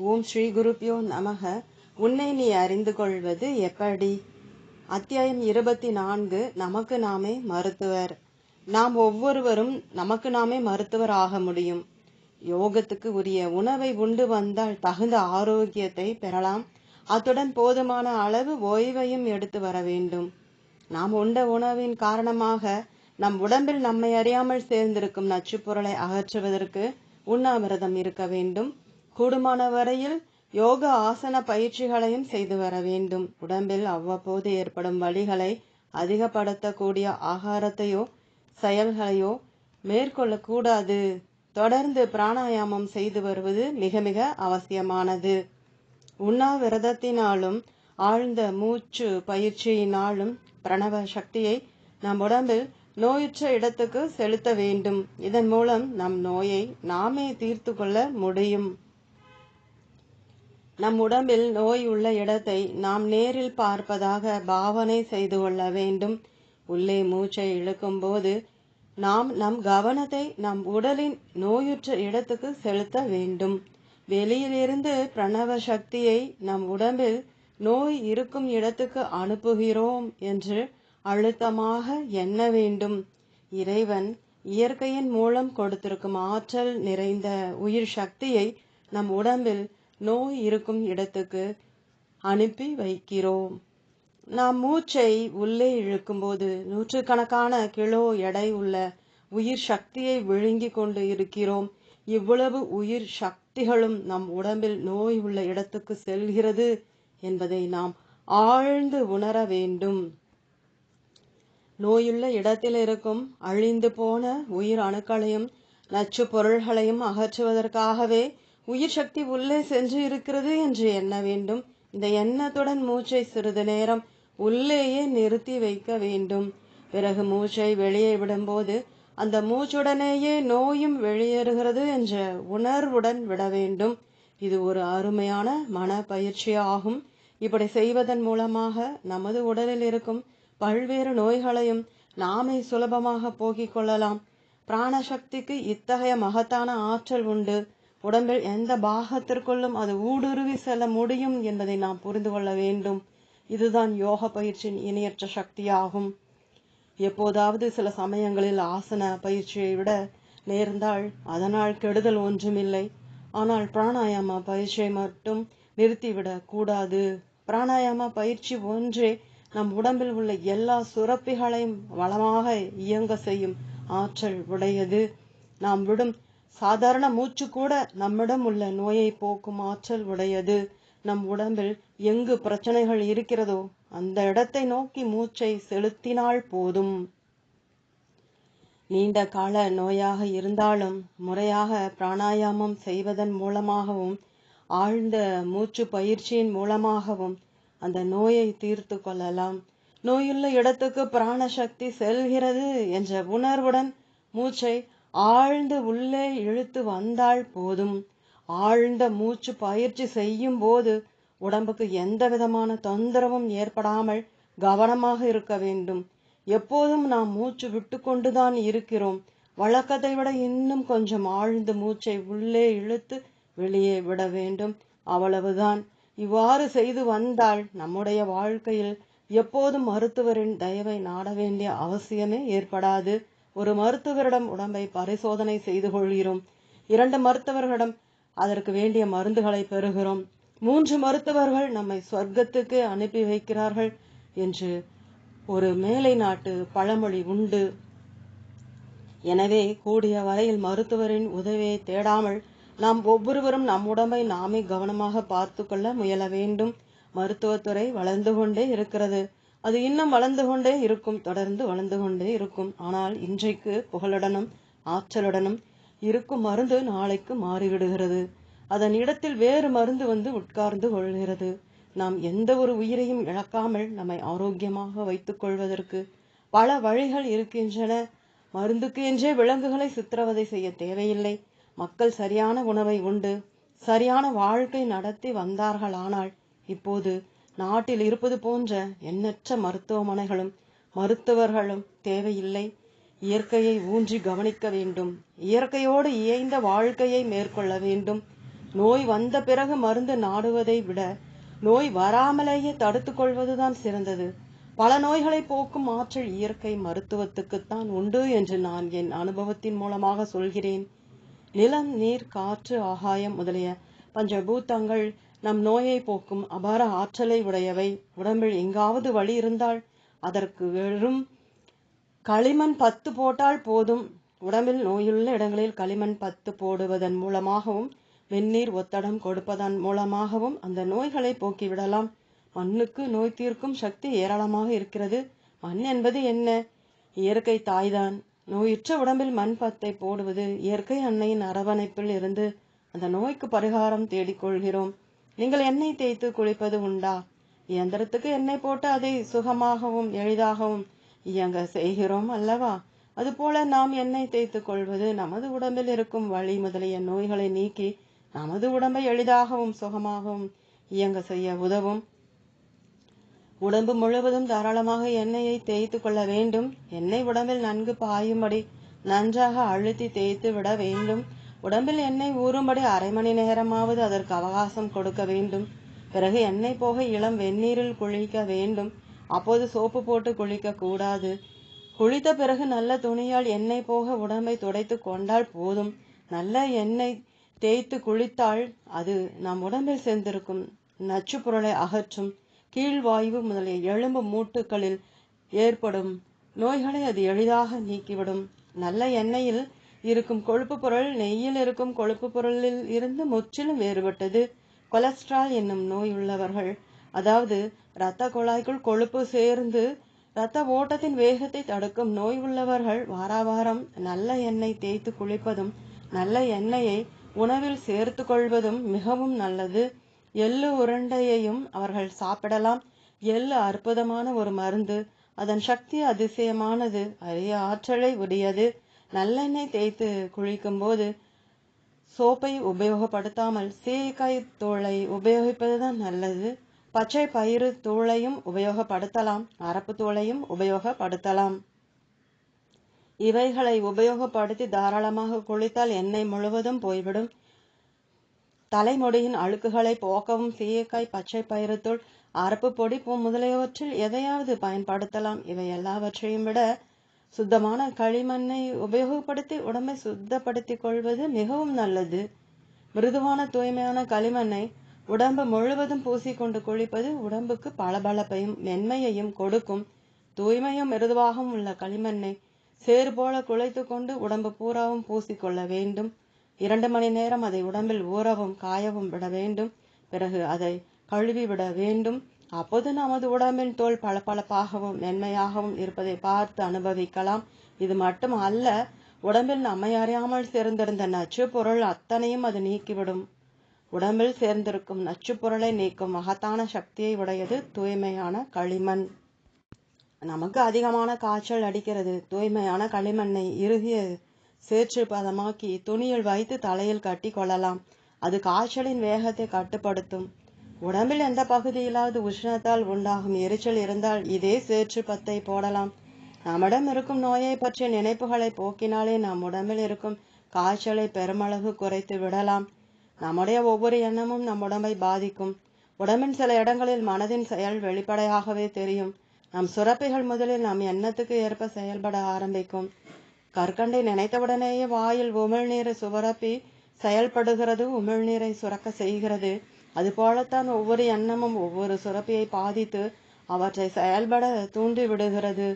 ஓம் ஸ்ரீ குருப்பியோ நமக. உன்னை நீ அறிந்து கொள்வது எப்படி? அத்தியாயம் இருபத்தி நான்கு நமக்கு நாமே மருத்துவர். நாம் ஒவ்வொருவரும் நமக்கு நாமே மருத்துவர் ஆக முடியும். யோகத்துக்கு உரிய உணவை உண்டு வந்தால் தகுந்த ஆரோக்கியத்தை பெறலாம். அத்துடன் போதுமான அளவு ஓய்வையும் எடுத்து வர வேண்டும். நாம் உண்ட உணவின் காரணமாக நம் உடம்பில் நம்மை அறியாமல் சேர்ந்திருக்கும் நச்சுப்பொருளை அகற்றுவதற்கு உண்ணாவிரதம் இருக்க வேண்டும். கூடுமான வரையில் யோக ஆசன பயிற்சிகளையும் செய்து வர வேண்டும். உடம்பில் அவ்வப்போது ஏற்படும் வழிகளை அதிகப்படுத்தக்கூடிய ஆகாரத்தையோ செயல்களையோ மேற்கொள்ளக்கூடாது. தொடர்ந்து பிராணாயாமம் செய்து வருவது மிக மிக அவசியமானது. உண்ணாவிரதத்தினாலும் ஆழ்ந்த மூச்சு பயிற்சியினாலும் பிரணவ சக்தியை நம் உடம்பில் நோயுற்ற இடத்துக்கு செலுத்த வேண்டும். இதன் மூலம் நம் நோயை நாமே தீர்த்து கொள்ள முடியும். நம் உடம்பில் நோய் உள்ள இடத்தை நாம் நேரில் பார்ப்பதாக பாவனை செய்து கொள்ள வேண்டும். உள்ளே மூச்சை இழுக்கும் போது நாம் நம் கவனத்தை நம் உடலின் நோயுற்ற இடத்துக்கு செலுத்த வேண்டும். வெளியிலிருந்து பிரணவ சக்தியை நம் உடம்பில் நோய் இருக்கும் இடத்துக்கு அனுப்புகிறோம் என்று அழுத்தமாக எண்ண வேண்டும். இறைவன் இயற்கையின் மூலம் கொடுத்திருக்கும் ஆற்றல் நிறைந்த உயிர் சக்தியை நம் உடம்பில் நோய் இருக்கும் இடத்துக்கு அனுப்பி வைக்கிறோம். நாம் மூச்சை உள்ளே இழுக்கும்போது நூற்றுக்கணக்கான கிலோ எடை உள்ள உயிர் சக்தியை விழுங்கி கொண்டு இருக்கிறோம். இவ்வளவு உயிர் சக்திகளும் நம் உடம்பில் நோய் உள்ள இடத்துக்கு செல்கிறது என்பதை நாம் ஆழ்ந்து உணர வேண்டும். நோயுள்ள இடத்தில் இருக்கும் அழிந்து போன உயிர் அணுக்களையும் நச்சு பொருள்களையும் அகற்றுவதற்காகவே உயிர் சக்தி உள்ளே சென்று இருக்கிறது என்று எண்ண வேண்டும். இந்த எண்ணத்துடன் மூச்சை சிறிது நேரம் உள்ளேயே நிறுத்தி வைக்க வேண்டும். பிறகு மூச்சை வெளியே விடும்போது அந்த மூச்சுடனேயே நோயும் வெளியேறுகிறது என்ற உணர்வுடன் விட வேண்டும். இது ஒரு அருமையான மன பயிற்சி ஆகும். இப்படி செய்வதன் மூலமாக நமது உடலில் இருக்கும் பல்வேறு நோய்களையும் நாமே சுலபமாக போக்கிக் கொள்ளலாம். பிராணசக்திக்கு இத்தகைய மகத்தான ஆற்றல் உண்டு. உடம்பில் எந்த பாகத்திற்குள்ளும் அது ஊடுருவி செல்ல முடியும் என்பதை நாம் புரிந்து கொள்ள வேண்டும். இதுதான் யோக பயிற்சியின் இணையற்ற சக்தியாகும். எப்போதாவது சில சமயங்களில் ஆசன பயிற்சியை விட நேர்ந்தால் அதனால் கெடுதல் ஒன்றுமில்லை. ஆனால் பிராணாயாம பயிற்சியை மட்டும் நிறுத்திவிடக் கூடாது. பிராணாயாம பயிற்சி ஒன்றே நம் உடம்பில் உள்ள எல்லா சுரப்பிகளையும் வளமாக இயங்க செய்யும் ஆற்றல் உடையது. நாம் விடும் சாதாரண மூச்சு கூட நம்மிடம் உள்ள நோயை போக்கும் ஆற்றல் உடையது. நம் உடம்பில் எங்கு பிரச்சனைகள் இருக்கிறதோ அந்த இடத்தை நோக்கி மூச்சை செலுத்தினால் போதும். நீண்ட கால நோயாக இருந்தாலும் முறையாக பிராணாயாமம் செய்வதன் மூலமாகவும் ஆழ்ந்த மூச்சு பயிற்சியின் மூலமாகவும் அந்த நோயை தீர்த்து கொள்ளலாம். நோயுள்ள இடத்துக்கு பிராண சக்தி செல்கிறது என்ற உணர்வுடன் மூச்சை ஆழ்ந்து உள்ளே இழுத்து வந்தால் போதும். ஆழ்ந்த மூச்சு பயிற்சி செய்யும் போது உடம்புக்கு எந்த விதமான தொந்தரவும் ஏற்படாமல் கவனமாக இருக்க வேண்டும். எப்போதும் நாம் மூச்சு விட்டு கொண்டுதான் இருக்கிறோம். வழக்கத்தை விட இன்னும் கொஞ்சம் ஆழ்ந்து மூச்சை உள்ளே இழுத்து வெளியே விட வேண்டும். அவ்வளவுதான். இவ்வாறு செய்து வந்தால் நம்முடைய வாழ்க்கையில் எப்போதும் மருத்துவரின் தயவை நாட வேண்டிய அவசியமே ஏற்படாது. ஒரு மருத்துவரிடம் உடம்பை பரிசோதனை செய்து கொள்கிறோம். இரண்டு மருத்துவர்களிடம் அதற்கு வேண்டிய மருந்துகளை பெறுகிறோம். மூன்று மருத்துவர்கள் நம்மை சொர்க்கத்துக்கு அனுப்பி வைக்கிறார்கள் என்று ஒரு மேலை நாட்டு பழமொழி உண்டு. எனவே கூடிய வரையில் மருத்துவரின் உதவியை தேடாமல் நாம் ஒவ்வொருவரும் நம் உடம்பை நாமே கவனமாக பார்த்து கொள்ள முயல வேண்டும். மருத்துவத்துறை வளர்ந்து கொண்டே இருக்கிறது. அது இன்னும் வளர்ந்து கொண்டே இருக்கும் தொடர்ந்து வளர்ந்து கொண்டே இருக்கும். ஆனால் இன்றைக்கு புகழுடனும் ஆற்றலுடனும் இருக்கும் மருந்து நாளைக்கு மாறிவிடுகிறது. அதன் இடத்தில் வேறு மருந்து வந்து உட்கார்ந்து கொள்கிறது. நாம் எந்த ஒரு உயிரையும் இழக்காமல் நம்மை ஆரோக்கியமாக வைத்துக் கொள்வதற்கு பல வழிகள் இருக்கின்றன. மருந்துக்கு என்றே விலங்குகளை சித்திரவதை செய்ய தேவையில்லை. மக்கள் சரியான உணவை உண்டு. சரியான வாழ்க்கை நடத்தி வந்தார்களானால் இப்போது நாட்டில் இருப்பது போன்ற எண்ணற்ற மருத்துவமனைகளும் மருத்துவர்களும் தேவையில்லை. இயற்கையை ஊன்றி கவனிக்க வேண்டும். இயற்கையோடு இயைந்த வாழ்க்கையை மேற்கொள்ள வேண்டும். நோய் வந்த பிறகு மருந்து நாடுவதை விட நோய் வராமலேயே தடுத்து கொள்வதுதான் சிறந்தது. பல நோய்களை போக்கும் ஆற்றல் இயற்கை மருத்துவத்துக்குத்தான் உண்டு என்று நான் என் அனுபவத்தின் மூலமாக சொல்கிறேன். நிலம் நீர் காற்று ஆகாயம் முதலிய பஞ்சபூத்தங்கள் நம் நோயை போக்கும் அபார ஆற்றலை உடையவை. உடம்பில் எங்காவது வழி இருந்தால் அதற்கு வெறும் களிமண் பத்து போட்டால் போதும். உடம்பில் நோயுள்ள இடங்களில் களிமண் பத்து போடுவதன் மூலமாகவும் வெந்நீர் ஒத்தடம் கொடுப்பதன் மூலமாகவும் அந்த நோய்களை போக்கிவிடலாம். மண்ணுக்கு நோய் தீர்க்கும் சக்தி ஏராளமாக இருக்கிறது. மண் என்பது என்ன? இயற்கை தாய்தான். நோயுற்ற உடம்பில் மண் பத்தை போடுவது இயற்கை அன்னையின் அரவணைப்பில் இருந்து அந்த நோய்க்கு பரிகாரம் தேடிக்கொள்கிறோம். நீங்கள் எண்ணெய் தேய்த்து குளிப்பது உண்டா? இயந்திரத்துக்கு எண்ணெய் போட்டு அதை சுகமாகவும் எளிதாகவும் இயங்க செய்கிறோம் அல்லவா? அதுபோல நாம் எண்ணெய் தேய்த்து கொள்வது நமது உடம்பில் இருக்கும் வழி முதலிய நோய்களை நீக்கி நமது உடம்பை எளிதாகவும் சுகமாகவும் இயங்க செய்ய உதவும். உடம்பு முழுவதும் தாராளமாக எண்ணெயை தேய்த்து கொள்ள வேண்டும். எண்ணெய் உடம்பில் நன்கு பாயும்படி நன்றாக அழுத்தி தேய்த்து விட வேண்டும். உடம்பில் எண்ணெய் ஊறும்படி அரை மணி நேரமாவது அதற்கு அவகாசம் கொடுக்க வேண்டும். பிறகு எண்ணெய் போக இளம் வெந்நீரில் குளிக்க வேண்டும். அப்போது சோப்பு போட்டு குளிக்க கூடாது. குளித்த பிறகு நல்ல துணியால் எண்ணெய் போக உடம்பை துடைத்து கொண்டால் போதும். நல்ல எண்ணெய் தேய்த்து குளித்தால் அது நம் உடம்பில் சேர்ந்திருக்கும் நச்சு பொருளை அகற்றும். கீழ்வாய்வு முதலிய எலும்பு மூட்டுகளில் ஏற்படும் நோய்களை அது எளிதாக நீக்கிவிடும். நல்ல எண்ணெயில் இருக்கும் கொழுப்பு பொருள் நெய்யில் இருக்கும் கொழுப்பு பொருளில் இருந்து முற்றிலும் வேறுபட்டது. கொலஸ்ட்ரால் என்னும் நோய் உள்ளவர்கள் அதாவது இரத்த குழாய்க்குள் கொழுப்பு சேர்ந்து இரத்த ஓட்டத்தின் வேகத்தை தடுக்கும் நோய் உள்ளவர்கள் வாராவாரம் நல்ல எண்ணெய் தேய்த்து குளிப்பதும் நல்ல எண்ணெயை உணவில் சேர்த்து கொள்வதும் மிகவும் நல்லது. எள்ளு உருண்டையையும் அவர்கள் சாப்பிடலாம். எள்ளு அற்புதமான ஒரு மருந்து. அதன் சக்தி அதிசயமானது. அரிய ஆற்றலை உடையது. நல்லெண்ணெய் தேய்த்து குளிக்கும் போது சோப்பை உபயோகப்படுத்தாமல் சீயக்காய் தூளை உபயோகிப்பதுதான் நல்லது. பச்சை பயிறு தூளையும் உபயோகப்படுத்தலாம். அரப்பு தூளையும் உபயோகப்படுத்தலாம். இவைகளை உபயோகப்படுத்தி தாராளமாக குளித்தால் எண்ணெய் முழுவதும் போய்விடும். தலைமுடியின் அழுக்குகளை போக்கவும். சீயக்காய் பச்சை பயிறுத்தூள் அரப்பு பொடி பூ முதலியவற்றில் எதையாவது பயன்படுத்தலாம். இவை எல்லாவற்றையும் விட சுத்தமான களிமண்ணை உபயோகப்படுத்தி உடம்பை சுத்தப்படுத்திக் கொள்வது மிகவும் நல்லது. மிருதுவான தூய்மையான களிமண்ணை உடம்பு முழுவதும் பூசிக்கொண்டு குளிப்பது உடம்புக்கு பளபளப்பையும் மென்மையையும் கொடுக்கும். தூய்மையும் மிருதுவாகவும் உள்ள களிமண்ணை சேறு போல குழைத்து கொண்டு உடம்பு பூராவும் பூசிக்கொள்ள வேண்டும். இரண்டு மணி நேரம் அதை உடம்பில் ஊறவும் காயவும் விட வேண்டும். பிறகு அதை கழுவி விட வேண்டும். அப்போது நமது உடம்பின் தோல் பளபளப்பாகவும் மென்மையாகவும் இருப்பதை பார்த்து அனுபவிக்கலாம். இது மட்டும் அல்ல உடம்பில் நம்மை அறியாமல் சேர்ந்திருந்த நச்சு பொருள் அத்தனையும் அது நீக்கிவிடும். உடம்பில் சேர்ந்திருக்கும் நச்சு பொருளை நீக்கும் மகத்தான சக்தியை உடையது தூய்மையான களிமண். நமக்கு அதிகமான காய்ச்சல் அடிக்கிறது. தூய்மையான களிமண்ணை இறுகிய சேற்று பதமாக்கி துணியில் வைத்து தலையில் கட்டி கொள்ளலாம். அது காய்ச்சலின் வேகத்தை கட்டுப்படுத்தும். உடம்பில் எந்த பகுதியிலாவது உஷ்ணத்தால் உண்டாகும் எரிச்சல் இருந்தால் இதே சேற்று பத்தை போடலாம். நம்மிடம் இருக்கும் நோயை பற்றிய நினைப்புகளை போக்கினாலே நம் உடம்பில் இருக்கும் காய்ச்சலை பெருமளவு குறைத்து விடலாம். நம்முடைய ஒவ்வொரு எண்ணமும் நம் உடம்பை பாதிக்கும். உடம்பின் சில இடங்களில் மனதின் செயல் வெளிப்படையாகவே தெரியும். நம் சுரப்பிகள் முதலில் நம் எண்ணத்துக்கு ஏற்ப செயல்பட ஆரம்பிக்கும். கற்கண்டை நினைத்தவுடனேயே வாயில் உமிழ்நீரை சுவரப்பி செயல்படுகிறது உமிழ்நீரை சுரக்க செய்கிறது. அதுபோலத்தான் ஒவ்வொரு எண்ணமும் ஒவ்வொரு சுரப்பியை பாதித்து அவற்றை செயல்பட தூண்டி விடுகிறது.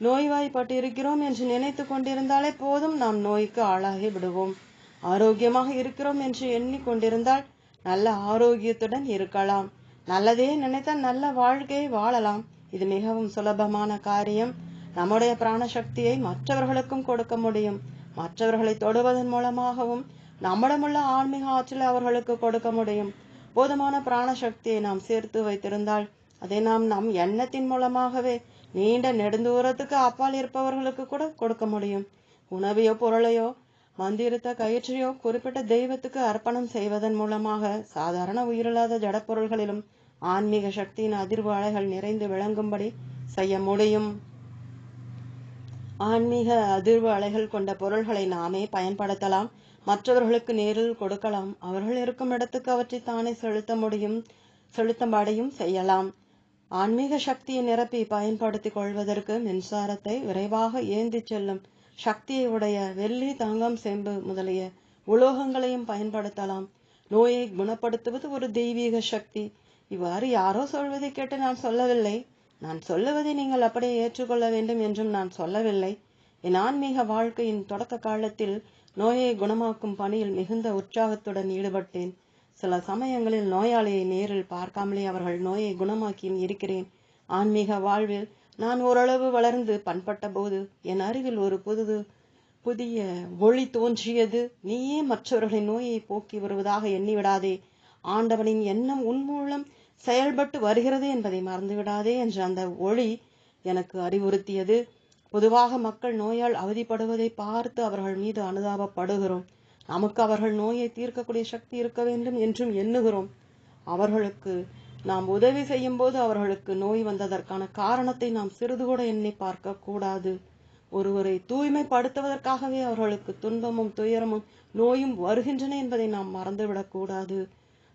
நோய்வாய்ப்பட்டிருக்கிறோம் என்று நினைத்து கொண்டிருந்தாலே போதும் நாம் நோய்க்கு ஆளாகி விடுவோம். ஆரோக்கியமாக இருக்கிறோம் என்று எண்ணிக்கொண்டிருந்தால் நல்ல ஆரோக்கியத்துடன் இருக்கலாம். நல்லதே நினைத்தால் நல்ல வாழ்க்கையை வாழலாம். இது மிகவும் சுலபமான காரியம். நம்முடைய பிராண சக்தியை மற்றவர்களுக்கும் கொடுக்க முடியும். மற்றவர்களை தொடுவதன் மூலமாகவும் நம்மிடமுள்ள ஆன்மீக ஆற்றலை அவர்களுக்கு கொடுக்க முடியும். போதுமான பிராண சக்தியை நாம் சேர்த்து வைத்திருந்தால் அதை நாம் நம் எண்ணத்தின் மூலமாகவே நீண்ட நெடுந்தூரத்துக்கு அப்பால் இருப்பவர்களுக்கு கூட கொடுக்க முடியும். உணவையோ பொருளையோ மந்திரத்த கயிற்றையோ குறிப்பிட்ட தெய்வத்துக்கு அர்ப்பணம் செய்வதன் மூலமாக சாதாரண உயிரில்லாத ஜடப்பொருள்களிலும் ஆன்மீக சக்தியின் அதிர்வு அலைகள் நிறைந்து விளங்கும்படி செய்ய முடியும். ஆன்மீக அதிர்வு அலைகள் கொண்ட பொருள்களை நாமே பயன்படுத்தலாம். மற்றவர்களுக்கு நேரில் கொடுக்கலாம். அவர்கள் இருக்கும் இடத்துக்கு அவற்றை தானே செலுத்த முடியும் செலுத்தும்படியும் செய்யலாம். ஆன்மீக சக்தியை நிரப்பி பயன்படுத்திக் கொள்வதற்கு மின்சாரத்தை விரைவாக ஏந்திச் செல்லும் சக்தியை உடைய வெள்ளி தங்கம் செம்பு முதலிய உலோகங்களையும் பயன்படுத்தலாம். நோயை குணப்படுத்துவது ஒரு தெய்வீக சக்தி. இவ்வாறு யாரோ சொல்வதை கேட்டு நான் சொல்லவில்லை. நான் சொல்லுவதை நீங்கள் அப்படியே ஏற்றுக்கொள்ள வேண்டும் என்றும் நான் சொல்லவில்லை. என் ஆன்மீக வாழ்க்கையின் தொடக்க காலத்தில் நோயை குணமாக்கும் பணியில் மிகுந்த உற்சாகத்துடன் ஈடுபட்டேன். சில சமயங்களில் நோயாளியை நேரில் பார்க்காமலே அவர்கள் நோயை குணமாக்கியும் இருக்கிறேன். ஆன்மீக வாழ்வில் நான் ஓரளவு வளர்ந்து பண்பட்ட போது என் அருகில் ஒரு புது புதிய ஒளி தோன்றியது. நீயே மற்றவர்களின் நோயை போக்கி வருவதாக எண்ணிவிடாதே. ஆண்டவனின் எண்ணம் உன் மூலம் செயல்பட்டு வருகிறது என்பதை மறந்துவிடாதே என்ற அந்த ஒளி எனக்கு அறிவுறுத்தியது. பொதுவாக மக்கள் நோயால் அவதிப்படுவதை பார்த்து அவர்கள் மீது அனுதாபப்படுகிறோம். நமக்கு அவர்கள் நோயை தீர்க்கக்கூடிய சக்தி இருக்க வேண்டும் என்றும் எண்ணுகிறோம். அவர்களுக்கு நாம் உதவி செய்யும் போது அவர்களுக்கு நோய் வந்ததற்கான காரணத்தை நாம் சிறிது கூட எண்ணி பார்க்க கூடாது. ஒருவரை தூய்மைப்படுத்துவதற்காகவே அவர்களுக்கு துன்பமும் துயரமும் நோயும் வருகின்றன என்பதை நாம் மறந்துவிடக்கூடாது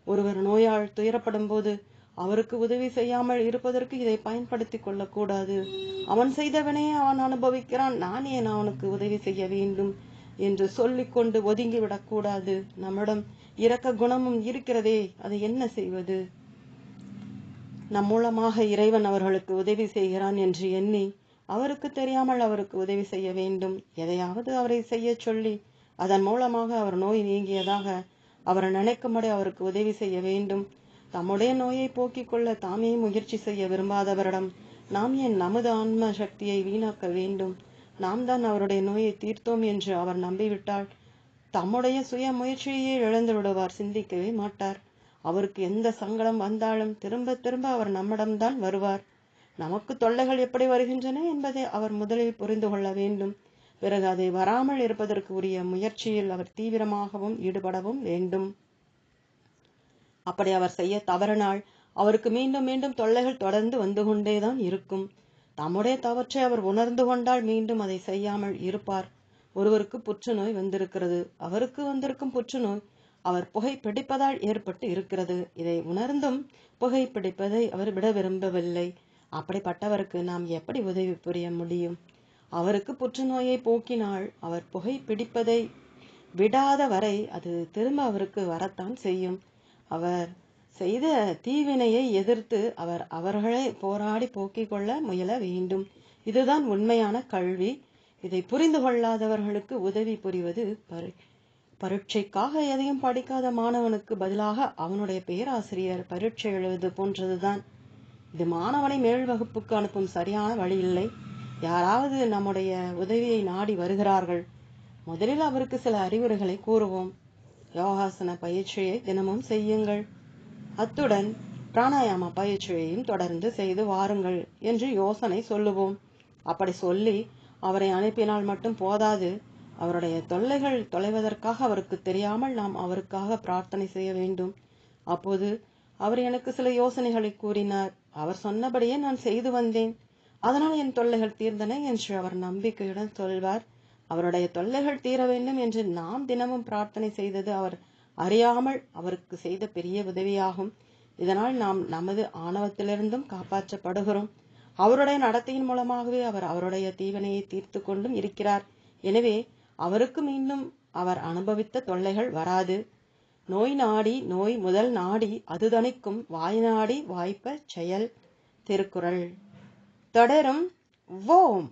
ஒருவர் நோயால் துயரப்படும் போது அவருக்கு உதவி செய்யாமல் இருப்பதற்கு இதை பயன்படுத்தி கொள்ளக்கூடாது. அவன் செய்தவனே அவன் அனுபவிக்கிறான். நான் ஏன் அவனுக்கு உதவி செய்ய வேண்டும் என்று சொல்லிக்கொண்டு ஒதுங்கிவிடக்கூடாது நம்மிடம் இரக்க குணமும் இருக்கிறதே. அதை என்ன செய்வது? நம் மூலமாக இறைவன் அவர்களுக்கு உதவி செய்கிறான் என்று எண்ணி அவருக்கு தெரியாமல் அவருக்கு உதவி செய்ய வேண்டும். எதையாவது அவரை செய்ய சொல்லி அதன் மூலமாக அவர் நோய் நீங்கியதாக அவர் நினைக்கும்படி அவருக்கு உதவி செய்ய வேண்டும். தம்முடைய நோயை போக்கிக் கொள்ள தாமே முயற்சி செய்ய விரும்பாதவரிடம் நாம் ஏன் நமது ஆன்ம சக்தியை வீணாக்க வேண்டும்? நாம் தான் அவருடைய நோயை தீர்த்தோம் என்று அவர் நம்பிவிட்டால் தம்முடைய சுய முயற்சியையே இழந்து விடுவார் சிந்திக்கவே மாட்டார். அவருக்கு எந்த சங்கடம் வந்தாலும் திரும்ப திரும்ப அவர் நம்மிடம்தான் வருவார். நமக்கு தொல்லைகள் எப்படி வருகின்றன என்பதை அவர் முதலில் புரிந்து கொள்ள வேண்டும். பிறகு அதை வராமல் இருப்பதற்கு உரிய முயற்சியில் அவர் தீவிரமாகவும் ஈடுபடவும் வேண்டும். அப்படி அவர் செய்ய தவறினால் அவருக்கு மீண்டும் மீண்டும் தொல்லைகள் தொடர்ந்து வந்து கொண்டேதான் இருக்கும். தம்முடைய தவற்றை அவர் உணர்ந்து கொண்டால் மீண்டும் அதை செய்யாமல் இருப்பார். ஒருவருக்கு புற்றுநோய் வந்திருக்கிறது. அவருக்கு வந்திருக்கும் புற்றுநோய் அவர் புகை பிடிப்பதால் ஏற்பட்டு இருக்கிறது. இதை உணர்ந்தும் புகை பிடிப்பதை அவர் விட விரும்பவில்லை. அப்படிப்பட்டவருக்கு நாம் எப்படி உதவி புரிய முடியும்? அவருக்கு புற்றுநோயை போக்கினால் அவர் புகை பிடிப்பதை விடாத வரை அது திரும்ப அவருக்கு வரத்தான் செய்யும். அவர் செய்த தீவினையை எதிர்த்து அவர் அவர்களை போராடி போக்கிக் கொள்ள முயல வேண்டும். இதுதான் உண்மையான கல்வி. இதை புரிந்து கொள்ளாதவர்களுக்கு உதவி புரிவது பரி பரீட்சைக்காக எதையும் படிக்காத மாணவனுக்கு பதிலாக அவனுடைய பேராசிரியர் பரீட்சை எழுவது போன்றதுதான். இது மாணவனை மேல் வகுப்புக்கு அனுப்பும் சரியான வழி இல்லை. யாராவது நம்முடைய உதவியை நாடி வருகிறார்கள். முதலில் அவருக்கு சில அறிவுரைகளை கூறுவோம். யோகாசன பயிற்சியை தினமும் செய்யுங்கள். அத்துடன் பிராணாயாம பயிற்சியையும் தொடர்ந்து செய்து வாருங்கள் என்று யோசனை சொல்லுவோம். அப்படி சொல்லி அவரை அனுப்பினால் மட்டும் போதாது. அவருடைய தொல்லைகள் தொலைவதற்காக அவருக்கு தெரியாமல் நாம் அவருக்காக பிரார்த்தனை செய்ய வேண்டும். அப்போது அவர் எனக்கு சில யோசனைகளை கூறினார். அவர் சொன்னபடியே நான் செய்து வந்தேன். அதனால் என் தொல்லைகள் தீர்ந்தன என்று அவர் நம்பிக்கையுடன் சொல்வார். அவருடைய தொல்லைகள் தீர வேண்டும் என்று நாம் தினமும் பிரார்த்தனை செய்தது அவர் அறியாமல் அவருக்கு செய்த பெரிய உதவியாகும். இதனால் நாம் நமது ஆணவத்திலிருந்தும் காப்பாற்றப்படுகிறோம். அவருடைய நடத்தையின் மூலமாகவே அவர் அவருடைய தீவனையை தீர்த்து கொண்டும் இருக்கிறார். எனவே அவருக்கு மீண்டும் அவர் அனுபவித்த தொல்லைகள் வராது. நோய் நாடி நோய் முதல் நாடி அது தணிக்கும் வாய் நாடி வாய்ப்ப செயல் திருக்குறள். தொடரும். ஓம்.